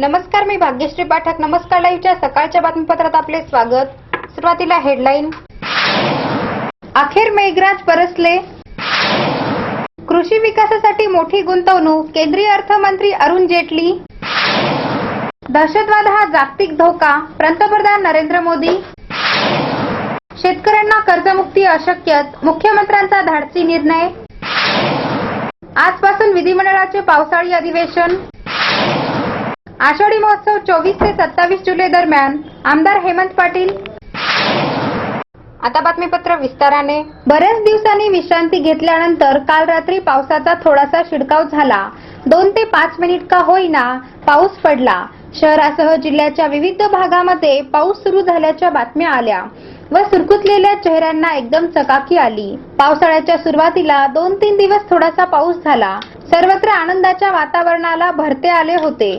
नमस्कार मी भाग्यश्री पाठक. नमस्कार लाईव्हच्या सकाळच्या बातमीपत्रात आपले स्वागत. सुरुवातीला हेडलाईन. अखेर मेघराज परसले. कृषी विकासासाठी मोठी गुंतवणूक केंद्रीय अर्थमंत्री अरुण जेटली. दहशतवाद हा जागतिक धोका पंतप्रधान नरेंद्र मोदी. शेतकऱ्यांना कर्जमुक्ती अशक्य मुख्यमंत्र्यांचा धाडसी निर्णय. आजपासून विधिमंडळाचे पावसाळी अधिवेशन. आषाढी महोत्सव चोवीस ते सत्तावीस जुलै दरम्यान. आमदार हेमंत पाटील. आता बातमीपत्र विस्ताराने. बऱ्याच दिवसांनी विश्रांती घेतल्यानंतर काल रात्री पावसाचा थोडासा शिडकाव झाला. दोन ते पाच मिनिट का होईना पाऊस पडला. शहरासह जिल्ह्याच्या विविध भागामध्ये पाऊस सुरू झाल्याच्या बातम्या आल्या व सुरकुतलेल्या चेहऱ्यांना एकदम चकाकी आली. पावसाळ्याच्या सुरुवातीला दोन तीन दिवस थोडासा पाऊस झाला. सर्वत्र आनंदाच्या वातावरणाला भरते आले होते.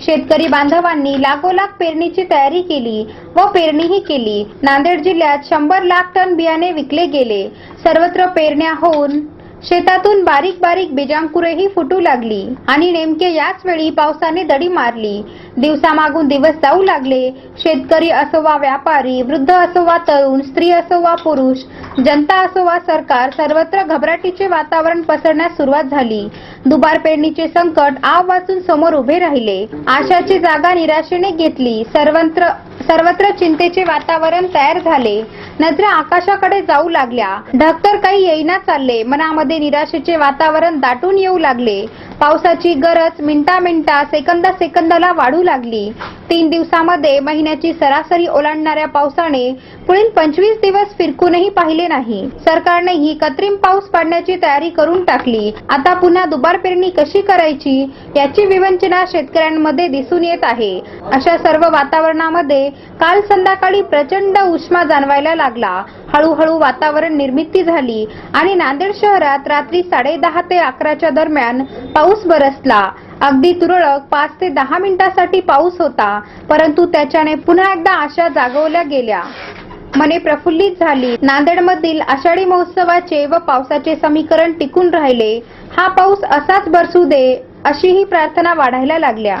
शेतकरी बांधवांनी लागोलाग पेरणीची तयारी केली व पेरणीही केली. नांदेड जिल्ह्यात शंभर लाख टन बियाणे विकले गेले. सर्वत्र पेरण्या होऊन शेतातून बारीक बारीक बीजांकुरेही फुटू लागली आणि नेमके याच वेळी पावसाने दडी मारली. दिवसामागून दिवस जाऊ लागले. शेतकरी असो वा व्यापारी वृद्ध असो वा तरुण स्त्री असो वा पुरुष जनता असो वा सरकार सर्वत्र घबराटीचे वातावरण पसरण्यास सुरुवात झाली. दुबार पेरणीचे संकट आव वाचून समोर उभे राहिले. आशाची जागा निराशेने घेतली. सर्वत्र सर्वत्र चिंतेचे वातावरण तयार झाले. नजरा आकाशाकडे जाऊ लागल्या. ढक्तर काही येईना चालले. मनामध्ये निराशेचे वातावरण दाटून येऊ लागले. पावसाची गरज मिनटा मिनटा सेकंदा सेकंदाला वाढू लागली. तीन दिवसामध्ये महिन्याची सरासरी ओलांडणाऱ्या पावसाने पुढील पंचवीस दिवस फिरकूनही पाहिले नाही. सरकारनेही कृत्रिम पाऊस पाडण्याची तयारी करून टाकली. आता पुन्हा दुबार पेरणी कशी करायची याची विवंचना शेतकऱ्यांमध्ये दिसून येत आहे. अशा सर्व वातावरणामध्ये काल संध्याकाळी प्रचंड उष्मा जाणवायला लागला. हळूहळू वातावरण निर्मिती झाली आणि नांदेड शहरात रात्री साडे दहा ते अकराच्या दरम्यान पाऊस बरसला. अगदी तुरळक पाच ते दहा मिनिटासाठी पाऊस होता परंतु त्याच्याने पुन्हा एकदा आशा जागवल्या गेल्या. मने प्रफुल्लित झाली. नांदेडमधील आषाढी महोत्सवाचे व पावसाचे समीकरण टिकून राहिले. हा पाऊस असाच बरसू दे अशीही प्रार्थना वाढायला लागल्या.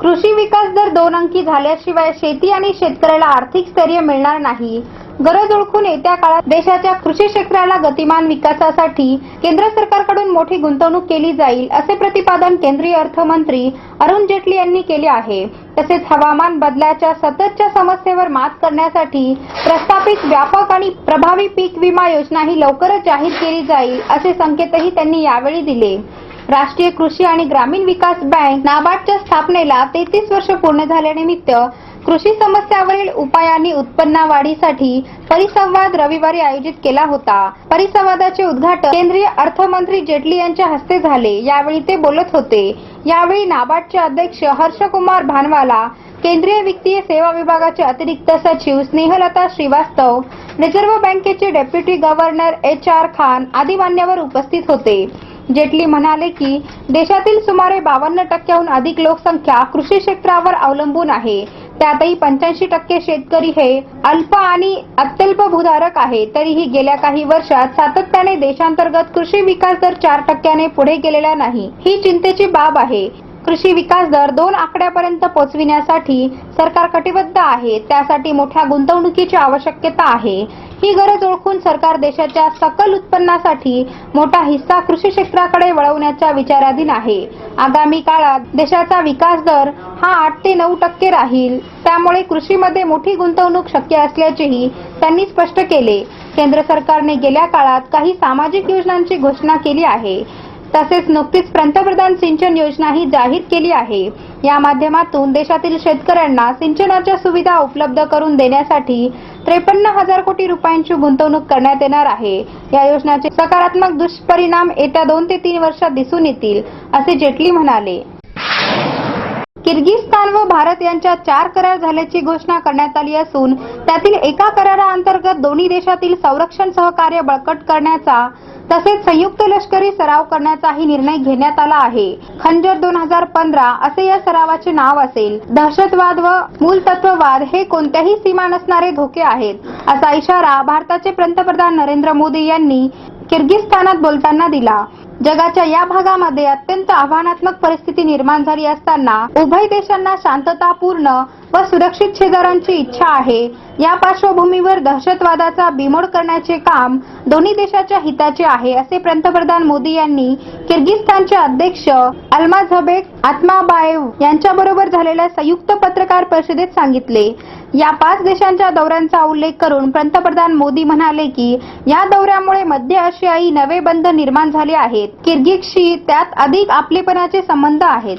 कृषी विकास दर दोन अंकी झाल्याशिवाय शेती आणि शेतकऱ्याला आर्थिक स्थैर्य मिळणार नाही. गरज ओळखून येत्या काळात देशाच्या कृषी क्षेत्राला गतिमान विकासासाठी केंद्र सरकारकडून मोठी गुंतवणूक केली जाईल असे प्रतिपादन केंद्रीय अर्थमंत्री अरुण जेटली यांनी केले आहे. तसेच हवामान बदलाच्या सततच्या समस्येवर मात करण्यासाठी प्रस्थापित व्यापक आणि प्रभावी पीक विमा योजनाही लवकरच जाहीर केली जाईल असे संकेतही त्यांनी यावेळी दिले. राष्ट्रीय कृषी आणि ग्रामीण विकास बँक नाबार्डच्या स्थापनेला तेहतीस वर्ष पूर्ण झाल्यानिमित्त कृषी समस्यावरील उपाय आणि उत्पन्न वाढीसाठी परिसंवाद रविवारी आयोजित केला होता. परिसंवादाचे उद्घाटन केंद्रीय अर्थमंत्री जेटली यांच्या हस्ते झाले. यावेळी ते बोलत होते. यावेळी नाबार्डचे अध्यक्ष हर्षकुमार भानवाला केंद्रीय वित्तीय सेवा विभागाचे अतिरिक्त सचिव स्नेहलता श्रीवास्तव रिझर्व्ह बँकेचे deputy governor H R Khan आदी मान्यवर उपस्थित होते. जेटली म्हणाले की देशातील सुमारे बावन्न टक्क्याहून अधिक लोकसंख्या कृषी क्षेत्रावर अवलंबून आहे. त्यातही पंच्याऐंशी टक्के शेतकरी हे अल्प आणि अत्यल्प भूधारक आहे. तरीही गेल्या काही वर्षात सातत्याने देशांतर्गत कृषी विकास दर चार टक्क्याने पुढे गेलेला नाही. ही चिंतेची बाब आहे. कृषी विकास दर दोन आकड्यापर्यंत पोहोचविण्यासाठी सरकार कटिबद्ध आहे. त्यासाठी मोठ्या गुंतवणुकीची आवश्यकता आहे. ही गरज ओळखून सरकार देशाच्या सकल उत्पन्नासाठी मोठा हिस्सा कृषी क्षेत्राकडे वळवण्याच्या विचाराधीन आहे. आगामी काळात देशाचा विकास दर हा आठ ते नऊ टक्के राहील. त्यामुळे कृषीमध्ये मोठी गुंतवणूक शक्य असल्याचेही त्यांनी स्पष्ट केले. केंद्र सरकारने गेल्या काळात काही सामाजिक योजनांची घोषणा केली आहे. तसेच नुकतीच पंतप्रधान सिंचन योजनाही जाहीर केली आहे. या माध्यमातून देशातील शेतकऱ्यांना सिंचनाच्या सुविधा उपलब्ध करून देण्यासाठी त्रेपन्न हजार कोटी रुपयांची गुंतवणूक करण्यात येणार आहे. या योजनेचे सकारात्मक दुष्परिणाम येत्या दोन ते तीन वर्षात दिसून येतील असे जेटली म्हणाले. किर्गिस्तान व भारत यांच्यात चार करार झाल्याची घोषणा करण्यात आली असून त्यातील एका कराराअंतर्गत दोन्ही देशातील संरक्षण सहकार्य बळकट करण्याचा तसेच संयुक्त लष्करी सराव करण्याचाही निर्णय घेण्यात आला आहे. खंजर दोन हजार पंधरा असे या सरावाचे नाव असेल. दहशतवाद व मूलतत्ववाद हे कोणत्याही सीमा नसणारे धोके आहेत असा इशारा भारताचे पंतप्रधान नरेंद्र मोदी यांनी किर्गिस्तानात बोलताना दिला. जगाच्या या भागामध्ये अत्यंत आव्हानात्मक परिस्थिती निर्माण झाली असताना उभय देशांना शांततापूर्ण व सुरक्षित शेजाऱ्यांची इच्छा आहे. या पार्श्वभूमीवर दहशतवादाचा बिमोड करण्याचे काम दोन्ही देशाच्या हिताचे आहे असे पंतप्रधान मोदी यांनी किर्गिस्तानचे अध्यक्ष अल्माझबेक आत्माबायेव यांच्याबरोबर झालेल्या संयुक्त पत्रकार परिषदेत सांगितले. या पाच देशांच्या दौऱ्यांचा उल्लेख करून पंतप्रधान मोदी म्हणाले की या दौऱ्यामुळे मध्य आशियाई नवे बंध निर्माण झाले आहेत. किर्गिजशी त्यात अधिक आपलेपणाचे संबंध आहेत.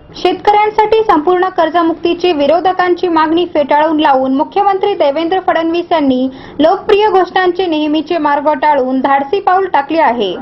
शेतकऱ्यांसाठी संपूर्ण कर्जमुक्तीची विरोधकांची मागणी फेटाळून लावून मुख्यमंत्री देवेंद्र फडणवीस यांनी लोकप्रिय घोषणांचे नेहमीचे मार्ग टाळून धाडसी पाऊल टाकले आहे.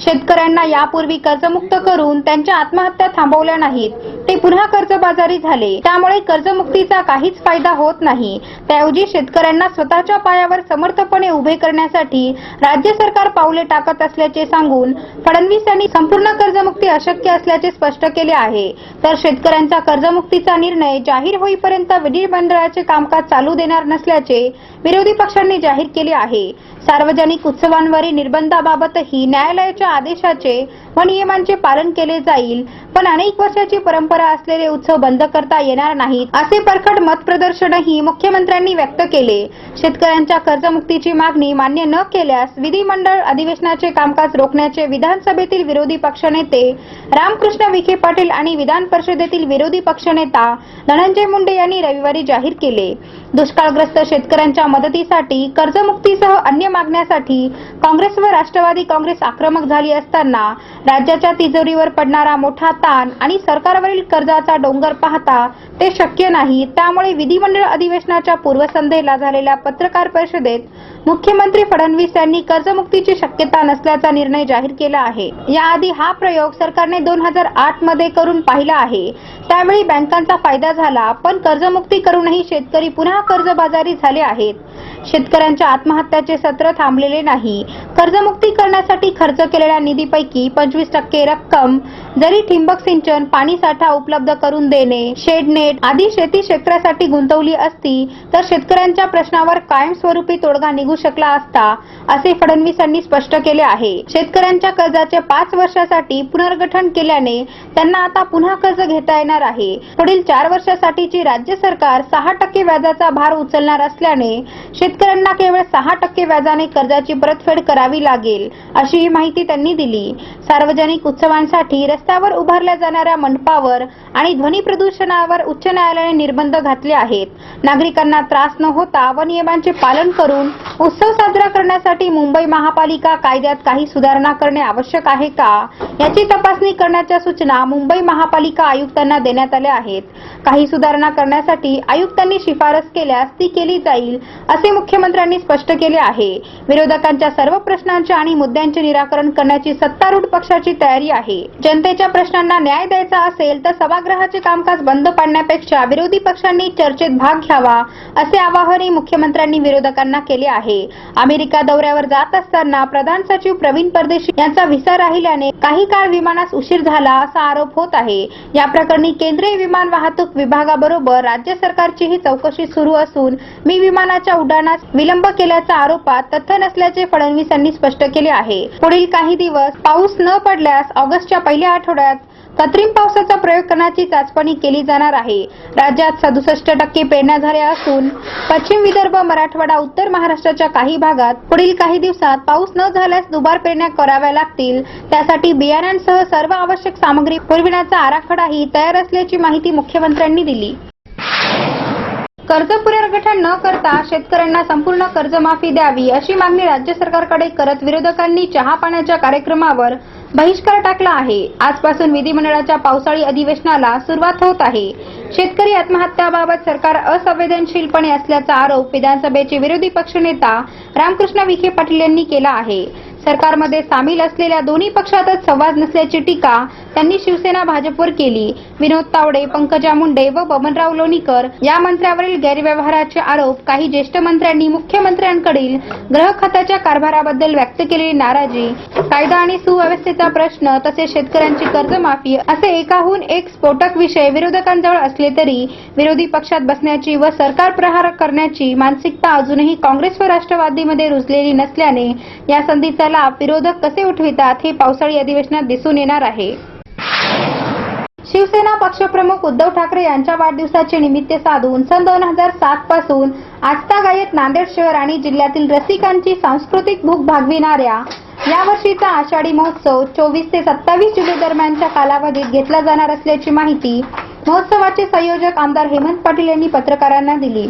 शेतकऱ्यांना यापूर्वी कर्जमुक्त करून त्यांच्या आत्महत्या थांबवल्या नाहीत ते पुन्हा कर्जबाजारी झाले. त्यामुळे कर्जमुक्तीचा काहीच फायदा होत नाही. त्याऐवजी शेतकऱ्यांना स्वतःच्या पायावर समर्थपणे उभे करण्यासाठी राज्य सरकार पावले टाकत असल्याचे सांगून फडणवीस यांनी संपूर्ण कर्जमुक्ती अशक्य असल्याचे स्पष्ट केले आहे. तर शेतकऱ्यांचा कर्जमुक्तीचा निर्णय जाहीर होईपर्यंत विधिमंडळाचे कामकाज चालू देणार नसल्याचे विरोधी पक्षांनी जाहीर केले आहे. सार्वजनिक उत्सवांवरील निर्बंधाबाबतही न्यायालयाच्या आदेशाचे व नियमांचे पालन केले जाईल. पण अनेक वर्षाची परंपरा असलेले उत्सव बंद करता येणार नाहीत असे परखड मतप्रदर्शनही मुख्यमंत्र्यांनी व्यक्त केले. शेतकऱ्यांच्या कर्जमुक्तीची मागणी मान्य न केल्यास विधिमंडळ अधिवेशनाचे कामकाज रोखण्याचे विधानसभेतील विरोधी पक्षनेते रामकृष्ण विखे पाटील आणि विधान परिषदेतील विरोधी पक्षनेता धनंजय मुंडे यांनी रविवारी जाहीर केले. दुष्काळग्रस्त शेतकऱ्यांच्या मदतीसाठी कर्जमुक्तीसह अन्य मागण्यासाठी काँग्रेस व राष्ट्रवादी काँग्रेस आक्रमक झाली असताना राज्याच्या तिजोरीवर पडणारा मोठा ताण आणि सरकारवरील कर्जाचा डोंगर पाहता ते शक्य नाही. त्यामुळे विधिमंडळ अधिवेशनाच्या पूर्वसंध्येला झालेल्या पत्रकार परिषदेत मुख्यमंत्री फडणवीस यांनी कर्जमुक्तीची शक्यता नसल्याचा निर्णय जाहीर केला आहे. याआधी हा प्रयोग सरकारने दोन हजार आठमध्ये करून पाहिला आहे. त्यावेळी बँकांचा फायदा झाला पण कर्जमुक्ती करूनही शेतकरी पुन्हा कर्जबाजारी झाले आहेत. शेतकऱ्यांच्या आत्महत्याचे सत्र थांबलेले नाही. कर्जमुक्ती करण्यासाठी खर्च केलेल्या निधीपैकी पंचवीस टक्के रक्कम जरी ठिंबक सिंचन पाणी साठा उपलब्ध करून देणे शेडनेट आदी शेती क्षेत्रासाठी गुंतवली असती तर शेतकऱ्यांच्या प्रश्नावर कायमस्वरूपी तोडगा निघू शकला असता असे फडणवीसांनी स्पष्ट केले आहे. शेतकऱ्यांच्या कर्जाचे पाच वर्षासाठी पुनर्गठन केल्याने त्यांना आता पुन्हा कर्ज घेता येणार आहे. पुढील चार वर्षासाठीची राज्य सरकार सहा टक्के व्याजाचा भार उचलणार असल्याने शेत शेतकऱ्यांना केवळ सहा टक्के व्याजाने कर्जाची परतफेड करावी लागेल अशी माहिती त्यांनी दिली. सार्वजनिक उत्सवांसाठी रस्त्यावर उभारल्या जाणाऱ्या मंडपावर आणि ध्वनी प्रदूषणावर उच्च न्यायालयाने निर्बंध घातले आहेत. नागरिकांना त्रास न होता व नियमांचे पालन करून उत्सव साजरा करण्यासाठी मुंबई महापालिका कायद्यात काही सुधारणा करणे आवश्यक आहे का याची तपासणी करण्याच्या सूचना मुंबई महापालिका आयुक्तांना देण्यात आल्या आहेत. काही सुधारणा करण्यासाठी आयुक्तांनी शिफारस केल्यास ती केली जाईल असे मुख्यमंत्र्यांनी स्पष्ट केले आहे. विरोधकांच्या सर्व प्रश्नांचे आणि मुद्द्यांचे निराकरण करण्याची सत्तारूढ पक्षाची तयारी आहे. जनतेच्या प्रश्नांना न्याय द्यायचा असेल तर सभागृहाचे कामकाज बंद पाडण्यापेक्षा विरोधी पक्षांनी चर्चेत भाग घ्यावा असे आवाहनही मुख्यमंत्र्यांनी विरोधकांना केले आहे. अमेरिका दौऱ्यावर जात असताना प्रधान सचिव प्रवीण परदेशी यांचा व्हिसा राहिल्याने काही काळ विमानास उशीर झाला असा आरोप होत आहे. या प्रकरणी केंद्रीय विमान वाहतूक विभागाबरोबर राज्य सरकारचीही चौकशी सुरू असून मी विमानाच्या उड्डाणात करण्यास विलंब केल्याचा आरोपात तथ्य नसल्याचे फडणवीस यांनी स्पष्ट केले आहे. पुढील काही दिवस पाऊस न पडल्यास ऑगस्टच्या पहिल्या आठवड्यात कृत्रिम पावसाचा प्रयोग करण्याची चाचपणी केली जाणार आहे. राज्यात सदुसष्ट टक्के पेरण्या झाल्या असून पश्चिम विदर्भ मराठवाडा उत्तर महाराष्ट्राच्या काही भागात पुढील काही दिवसात पाऊस न झाल्यास दुबार पेरण्या कराव्या लागतील. त्यासाठी बियाण्यांसह सर्व आवश्यक सामग्री पुरविण्याचा आराखडाही तयार असल्याची माहिती मुख्यमंत्र्यांनी दिली. कर्ज पुनर्गठन न करता शेतकऱ्यांना संपूर्ण कर्जमाफी द्यावी अशी मागणी राज्य सरकारकडे करत विरोधकांनी चहा पाण्याच्या कार्यक्रमावर बहिष्कार टाकला आहे. आजपासून विधिमंडळाच्या पावसाळी अधिवेशनाला सुरुवात होत आहे. शेतकरी आत्महत्याबाबत सरकार असंवेदनशीलपणे असल्याचा आरोप विधानसभेचे विरोधी पक्षनेता रामकृष्ण विखे पाटील यांनी केला आहे. सरकारमध्ये सामील असलेल्या दोन्ही पक्षातच संवाद नसल्याची टीका त्यांनी शिवसेना भाजपवर केली. विनोद तावडे पंकजा मुंडे व बबनराव लोणीकर या मंत्र्यावरील गैरव्यवहाराचे आरोप काही ज्येष्ठ मंत्र्यांनी मुख्यमंत्र्यांकडील ग्रह खात्याच्या कारभाराबद्दल व्यक्त केलेली नाराजी कायदा आणि सुव्यवस्थेचा प्रश्न तसेच शेतकऱ्यांची कर्जमाफी असे एकाहून एक स्फोटक विषय विरोधकांजवळ असले तरी विरोधी पक्षात बसण्याची व सरकार प्रहार करण्याची मानसिकता अजूनही काँग्रेस व राष्ट्रवादीमध्ये रुजलेली नसल्याने या संधीचा प्रस्तावाला विरोधक कसे उठवितात हे पावसाळी अधिवेशनात दिसून येणार आहे. शिवसेना पक्षप्रमुख उद्धव ठाकरे यांच्या वाढदिवसाचे निमित्त साधून सन दोन हजार सात पासून आजता गायत नांदेड शहर आणि जिल्ह्यातील रसिकांची सांस्कृतिक भूक भागविणाऱ्या यावर्षीचा आषाढी महोत्सव चोवीस ते सत्तावीस जुलै दरम्यानच्या कालावधीत घेतला जाणार असल्याची माहिती महोत्सवाचे संयोजक आमदार हेमंत पाटील यांनी पत्रकारांना दिली.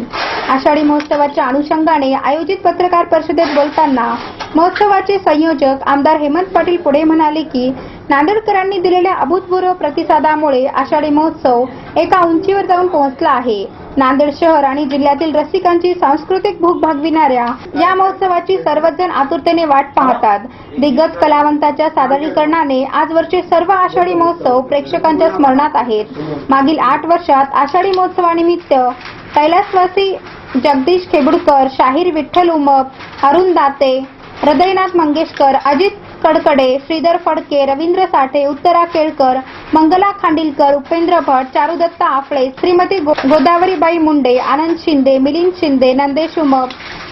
आषाढी महोत्सवाच्या अनुषंगाने आयोजित पत्रकार परिषदेत बोलताना महोत्सवाचे संयोजक आमदार हेमंत पाटील पुढे म्हणाले की नांदेडकरांनी दिलेल्या अभूतपूर्व प्रतिसादामुळे आषाढी महोत्सव एका उंचीवर जाऊन पोहोचला आहे. नांदेड शहर आणि जिल्ह्यातील रसिकांची सांस्कृतिक भूक भागविणाऱ्या या महोत्सवाची सर्वजण आतुरतेने वाट पाहतात. दिग्गज कलावंताच्या सादरीकरणाने आजवरचे सर्व आषाढी महोत्सव प्रेक्षकांच्या स्मरणात आहेत. मागील आठ वर्षात आषाढी महोत्सवानिमित्त कैलासवासी जगदीश खेबुडकर शाहीर विठ्ठल उमप अरुण दाते हृदयनाथ मंगेशकर अजित कडकडे श्रीधर फडके रवींद्र साठे उत्तरा केळकर मंगला खांडिलकर उपेंद्र भट चारुदत्ता आफळे श्रीमती गो- गोदावरीबाई मुंडे आनंद शिंदे मिलिंद शिंदे नंदेश उमप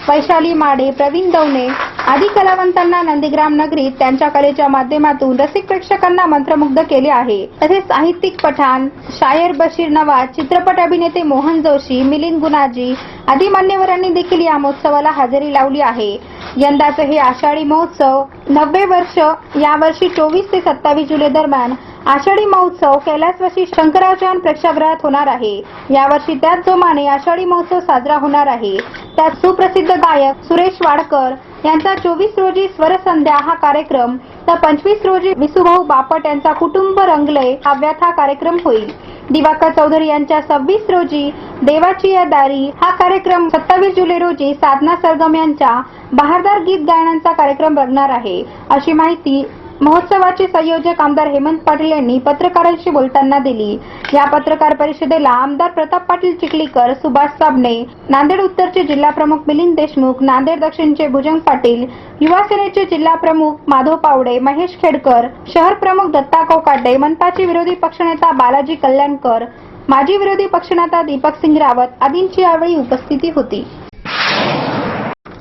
वैशाली माडे प्रवीण दवणे आदी कलावंतांना नंदीग्राम नगरीत त्यांच्या कलेच्या माध्यमातून रसिक प्रेक्षकांना मंत्रमुग्ध केले आहे. तसेच साहित्यिक पठाण शायर बशीर नवाज चित्रपट अभिनेते मोहन जोशी मिलिंद गुनाजी आदी मान्यवरांनी देखील या महोत्सवाला हजेरी लावली आहे. यंदाचं हे आषाढी महोत्सव नववे वर्ष यावर्षी चोवीस ते सत्तावीस जुलै दरम्यान आषाढी महोत्सव कैलासवासी शंकराचार्य प्रेक्षागृहात होणार आहे. यावर्षी त्याच जोमाने आषाढी महोत्सव साजरा होणार आहे. त्यात सुप्रसिद्ध गायक सुरेश वाडकर यांचा चोवीस रोजी स्वरसंध्या हा कार्यक्रम तर पंचवीस रोजी विसुभाऊ बापट यांचा कुटुंब रंगले काव्यात हा कार्यक्रम होईल. दिवाकर चौधरी यांच्या सव्वीस रोजी देवाची या दारी हा कार्यक्रम सत्तावीस जुलै रोजी साधना सरगम यांच्या बहारदार गीत गायनांचा कार्यक्रम रंगणार आहे. अशी माहिती महोत्सवाचे संयोजक आमदार हेमंत पाटील यांनी पत्रकारांशी बोलताना दिली. या पत्रकार परिषदेला आमदार प्रताप पाटील चिखलीकर सुभाष साबणे नांदेड उत्तरचे जिल्हा प्रमुख मिलिंद देशमुख नांदेड दक्षिणचे भुजंग पाटील युवा सेनेचे जिल्हा प्रमुख माधव पावडे महेश खेडकर शहर प्रमुख दत्ता कोकाटे मनपाचे विरोधी पक्षनेता बालाजी कल्याणकर माजी विरोधी पक्षनेता दीपक सिंग रावत आदींची यावेळी उपस्थिती होती.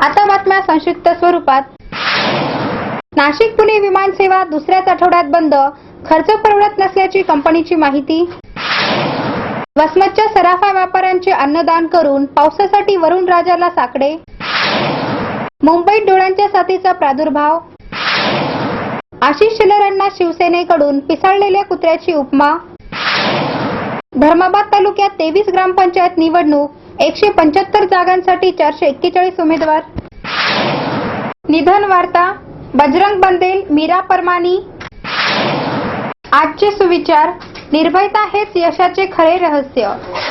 आता बातम्या संक्षिप्त स्वरूपात. नाशिक पुणे विमान सेवा दुसऱ्याच आठवड्यात बंद. खर्च परवडत नसल्याची कंपनीची माहिती. वसमतच्या सराफा व्यापाऱ्यांचे अन्नदान करून पावसासाठी वरुण राजाला साकडे. मुंबईत डोळ्यांच्या साथीचा प्रादुर्भाव. आशिष शेलरांना शिवसेनेकडून पिसाळलेल्या कुत्र्याची उपमा. धर्माबाद तालुक्यात तेवीस ग्रामपंचायत निवडणूक एकशे पंच्याहत्तर जागांसाठी चारशे एक्केचाळीस उमेदवार. निधन वार्ता बजरंग बंदेल मीरा परमानी. आजचे सुविचार निर्भयता हेच यशाचे खरे रहस्य.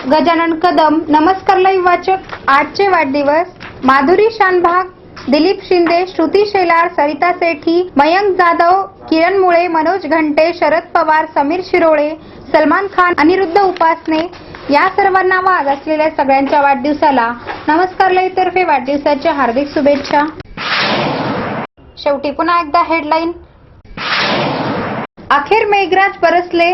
गजानन कदम नमस्कार लाईव्ह वाचक आजचे वाढदिवस. माधुरी शानभाग दिलीप शिंदे श्रुती शेलार सरिता सेठी मयंक जाधव किरण मुळे मनोज घंटे शरद पवार समीर शिरोळे सलमान खान अनिरुद्ध उपासने. या सर्वांना व आज असलेल्या सगळ्यांच्या वाढदिवसाला नमस्कार लईतर्फे वाढदिवसाच्या हार्दिक शुभेच्छा. शेवटी पुन्हा एकदा हेडलाईन अखेर मेघराज परसले.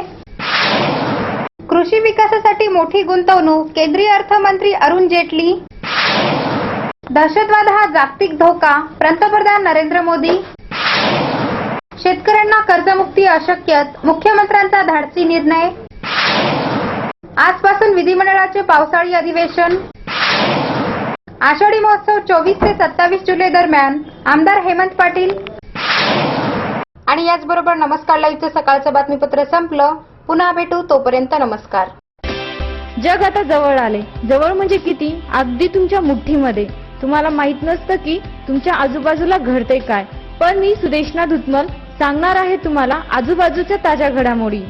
कृषी विकासासाठी मोठी गुंतवणूक केंद्रीय अर्थमंत्री अरुण जेटली. दहशतवाद हा जागतिक धोका पंतप्रधान नरेंद्र मोदी. शेतकऱ्यांना कर्जमुक्ती अशक्यत मुख्यमंत्र्यांचा धाडसी निर्णय. आजपासून विधिमंडळाचे पावसाळी अधिवेशन. आषाढी महोत्सव चोवीस ते सत्तावीस जुलै दरम्यान. आमदार हेमंत पाटील. आणि याचबरोबर नमस्कार लाईव्हचं सकाळचं बातमीपत्र संपलं. पुन्हा भेटू. तोपर्यंत नमस्कार. जग आता जवळ आले. जवळ म्हणजे किती? अगदी तुमच्या मुठ्ठीमध्ये. तुम्हाला माहीत नसतं की तुमच्या आजूबाजूला घडते काय. पण मी सुदेशना धुतमल सांगणार आहे तुम्हाला आजूबाजूच्या ताज्या घडामोडी.